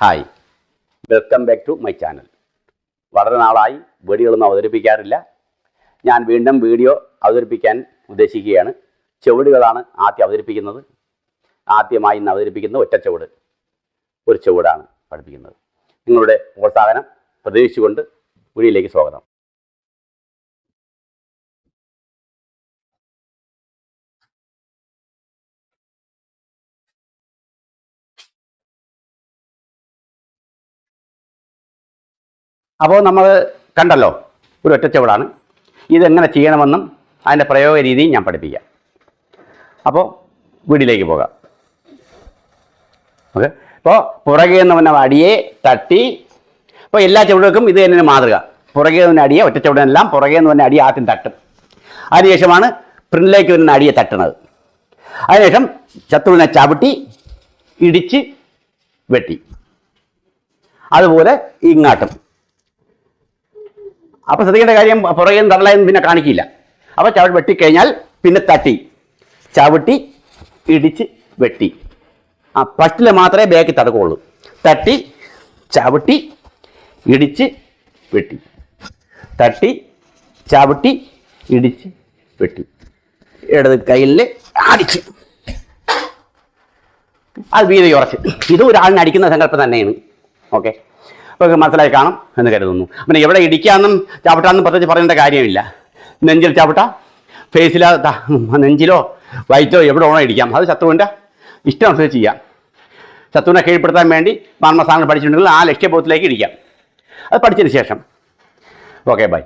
Hi. Welcome back to my channel വളരെ നാളായി വീഡിയോകളൊന്നും അവതരിപ്പിക്കാറില്ല. ഞാൻ വീണ്ടും വീഡിയോ അവതരിപ്പിക്കാൻ ഉദ്ദേശിക്കുകയാണ്. ചുവടുകളാണ് ആദ്യം അവതരിപ്പിക്കുന്നത്. ആദ്യമായി ഇന്ന് അവതരിപ്പിക്കുന്നത് ഒറ്റ ചുവട്. ഒരു ചുവടാണ് പഠിപ്പിക്കുന്നത്. നിങ്ങളുടെ പ്രോത്സാഹനം പ്രതീക്ഷിച്ചുകൊണ്ട് വീഡിയോയിലേക്ക് സ്വാഗതം. അപ്പോൾ നമ്മൾ കണ്ടല്ലോ ഒരു ഒറ്റച്ചവടാണ് ഇതെങ്ങനെ ചെയ്യണമെന്നും അതിന്റെ പ്രയോഗ രീതിയും ഞാൻ പഠിപ്പിക്കാം. അപ്പോൾ വീടിലേക്ക് പോകാം. ഓക്കെ. അപ്പോൾ പുറകെ നിന്ന് വന്ന അടിയെ തട്ടി അപ്പോൾ എല്ലാ ചുവടുകൾക്കും ഇത് തന്നെ മാതൃക. പുറകെ നിന്ന് അടിയെ ഒറ്റ പുറകെ നിന്ന് വന്ന അടിയെ ആദ്യം തട്ടും. അതിനുശേഷമാണ് പ്രിന്റിലേക്ക് വരുന്ന അടിയെ തട്ടുന്നത്. അതിനുശേഷം ശത്രുവിനെ ചവിട്ടി ഇടിച്ച് വെട്ടി. അതുപോലെ ഇങ്ങാട്ടും. അപ്പോൾ ശ്രദ്ധിക്കേണ്ട കാര്യം പുറകെ തള്ളയും പിന്നെ കാണിക്കില്ല. അപ്പോൾ ചവിട്ടി വെട്ടിക്കഴിഞ്ഞാൽ പിന്നെ തട്ടി. ചവിട്ടി ഇടിച്ച് വെട്ടി. ആ ഫസ്റ്റിൽ മാത്രമേ ബാക്കിൽ തടക്കുള്ളൂ. തട്ടി ചവിട്ടി ഇടിച്ച് വെട്ടി. തട്ടി ചവിട്ടി ഇടിച്ച് വെട്ടി. ഇടത് കയ്യിൽ അടിച്ച്. അത് വീതി ഉറച്ച് ഇതും ഒരാളിനെ അടിക്കുന്ന സങ്കല്പം തന്നെയാണ്. ഓക്കെ അപ്പോൾ മനസ്സിലായി കാണും എന്ന് കരുതുന്നു. പിന്നെ എവിടെ ഇടിക്കാന്നും ചവിട്ടാന്നും പ്രത്യേകിച്ച് പറയേണ്ട കാര്യമില്ല. നെഞ്ചിൽ ചവിട്ട ഫേസിലോ നെഞ്ചിലോ വയറ്റോ എവിടെ ഓണോ ഇടിക്കാം. അത് ശത്രുവിന്റെ ഇഷ്ടം അനുസരിച്ച് ചെയ്യാം. ശത്രുവിനെ കീഴ്പ്പെടുത്താൻ വേണ്ടി മാർമസാധനങ്ങൾ പഠിച്ചിട്ടുണ്ടെങ്കിൽ ആ ലക്ഷ്യബോധത്തിലേക്ക് ഇടിക്കാം. അത് പഠിച്ചതിന് ശേഷം. Okay bye